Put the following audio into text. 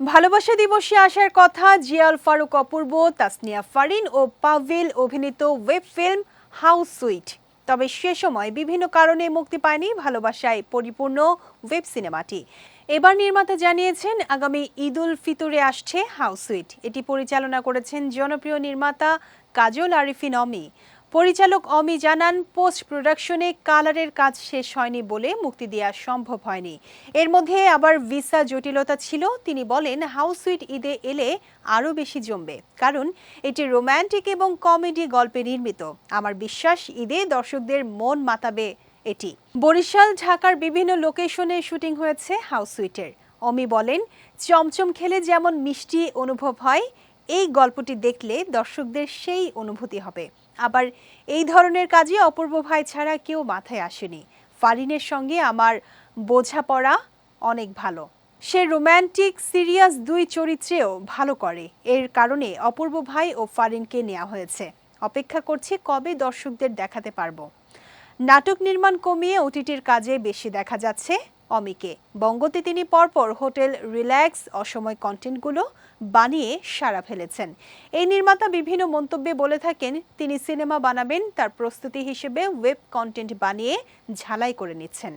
ভালোবাসা দিবসে আসার কথা জিয়াল ফারুক অপূর্ব, তাসনিয়া ফারিন ও পাভেল অভিনীত ওয়েব ফিল্ম হাউস সুইট। তবে সে সময় বিভিন্ন কারণে মুক্তি পায়নি ভালোবাসায় পরিপূর্ণ ওয়েব সিনেমাটি। এবার নির্মাতা জানিয়েছেন, আগামী ঈদ উল ফিতরে আসছে হাউস সুইট। এটি পরিচালনা করেছেন জনপ্রিয় নির্মাতা কাজল আরিফিন অমি। পরিচালক অমি জানান, পোস্ট প্রোডাকশনে কালারের কাজ শেষ হয়নি বলে মুক্তি দেওয়া সম্ভব হয়নি। এর মধ্যে আবার ভিসা জটিলতা ছিল। তিনি বলেন, হাউস উইট ঈদে এলে আরও বেশি জমবে। কারণ, এটি রোম্যান্টিক এবং কমেডি গল্পে নির্মিত। আমার বিশ্বাস, ঈদে দর্শকদের মন মাতাবে এটি। বরিশাল, ঢাকার বিভিন্ন লোকেশনে শুটিং হয়েছে হাউস উইটের অমি বলেন, চমচম খেলে যেমন মিষ্টি অনুভব হয়, এই গল্পটি দেখলে দর্শকদের সেই অনুভূতি হবে। আবার এই ধরনের কাজে অপূর্ব ভাই ছাড়া কেউ মাথায় আসেনি। ফারিনের সঙ্গে আমার বোঝাপড়া অনেক ভালো। সে রোম্যান্টিক, সিরিয়াস দুই চরিত্রেও ভালো করে। এর কারণে অপূর্ব ভাই ও ফারিনকে নেওয়া হয়েছে। অপেক্ষা করছি কবে দর্শকদের দেখাতে পারব। নাটক নির্মাণ কমিয়ে ওটিটির কাজে বেশি দেখা যাচ্ছে। অমিকে। বঙ্গতে তিনি পরপর হোটেল রিল্যাক্স, অসময় কন্টেন্টগুলো বানিয়ে সারা ফেলেছেন। এই নির্মাতা বিভিন্ন মন্তব্যে বলে থাকেন, তিনি সিনেমা বানাবেন, তার প্রস্তুতি হিসেবে ওয়েব কন্টেন্ট বানিয়ে ঝালাই করে নিচ্ছেন।